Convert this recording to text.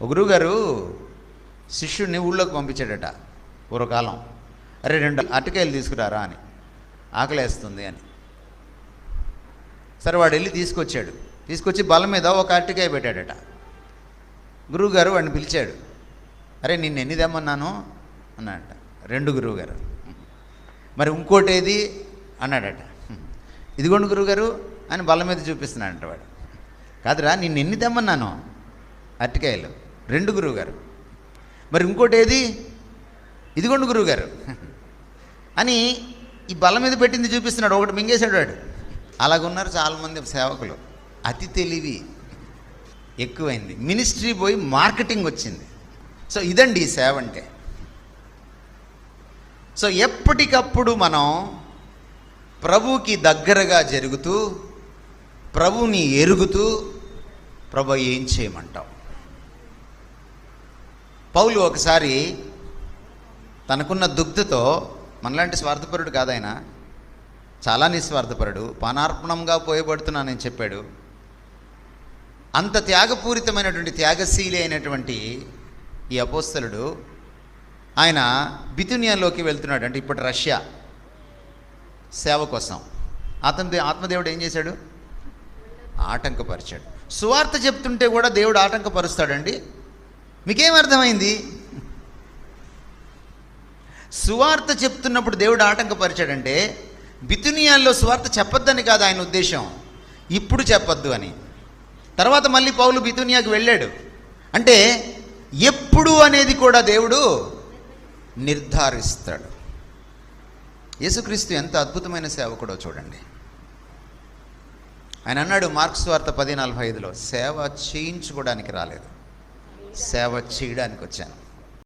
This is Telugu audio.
ఒక గురువుగారు శిష్యుడిని ఊళ్ళోకి పంపించాడట పూర్వకాలం. అరే రెండు అరటికాయలు తీసుకురారా అని. ఆకలేస్తుంది అని. సరే వాడు వెళ్ళి తీసుకొచ్చాడు. తీసుకొచ్చి బల మీద ఒక అరటికాయ పెట్టాడట. గురువుగారు వాడిని పిలిచాడు. అరే నిన్ను ఎన్ని తెమ్మన్నాను? అన్నాడట. రెండు గురువుగారు. మరి ఇంకోటి ఏది? అన్నాడట. ఇదిగోండి గురువుగారు అని బలం మీద చూపిస్తున్నాడట వాడు. కాదురా నిన్ను ఎన్ని తెమ్మన్నాను? అరటికాయలు. రెండు గురువుగారు. మరి ఇంకోటి ఏది ఇదిగోండి గురువుగారు. అని ఈ బల మీద పెట్టింది చూపిస్తున్నాడు ఒకటి మింగేశాడు వాడు. అలాగున్నారు చాలామంది సేవకులు. అతి తెలివి ఎక్కువైంది. మినిస్ట్రీ పోయి మార్కెటింగ్ వచ్చింది. సో ఇదండి ఈ సేవ అంటే. సో ఎప్పటికప్పుడు మనం ప్రభువుకి దగ్గరగా జరుగుతూ ప్రభువుని ఎరుగుతూ ప్రభు ఏం చేయమంటాం? పౌలు ఒకసారి తనకున్న దుగ్ధతో మనలాంటి స్వార్థపరుడు కాదాయన చాలా నిస్వార్థపరుడు పానార్పణంగా పోయబడుతున్నానని చెప్పాడు. అంత త్యాగపూరితమైనటువంటి త్యాగశీలి అయినటువంటి ఈ అపోస్తలుడు ఆయన బితునియాలోకి వెళ్తున్నాడు. అంటే ఇప్పుడు రష్యా సేవ కోసం. అతని ఆత్మదేవుడు ఏం చేశాడు? ఆటంకపరిచాడు. సువార్త చెప్తుంటే కూడా దేవుడు ఆటంకపరుస్తాడండి. మీకేం అర్థమైంది? సువార్త చెప్తున్నప్పుడు దేవుడు ఆటంకపరిచాడంటే బితునియాల్లో సువార్త చెప్పొద్దని కాదు ఆయన ఉద్దేశం. ఇప్పుడు చెప్పొద్దు అని. తర్వాత మళ్ళీ పౌలు బితునియాకి వెళ్ళాడు. అంటే ఎప్పుడు అనేది కూడా దేవుడు నిర్ధారిస్తాడు. యేసుక్రీస్తు ఎంత అద్భుతమైన సేవకుడో చూడండి. ఆయన అన్నాడు మార్క్స్ వార్త పది నలభై ఐదులో సేవ చేయించుకోవడానికి రాలేదు. సేవ చేయడానికి వచ్చాను.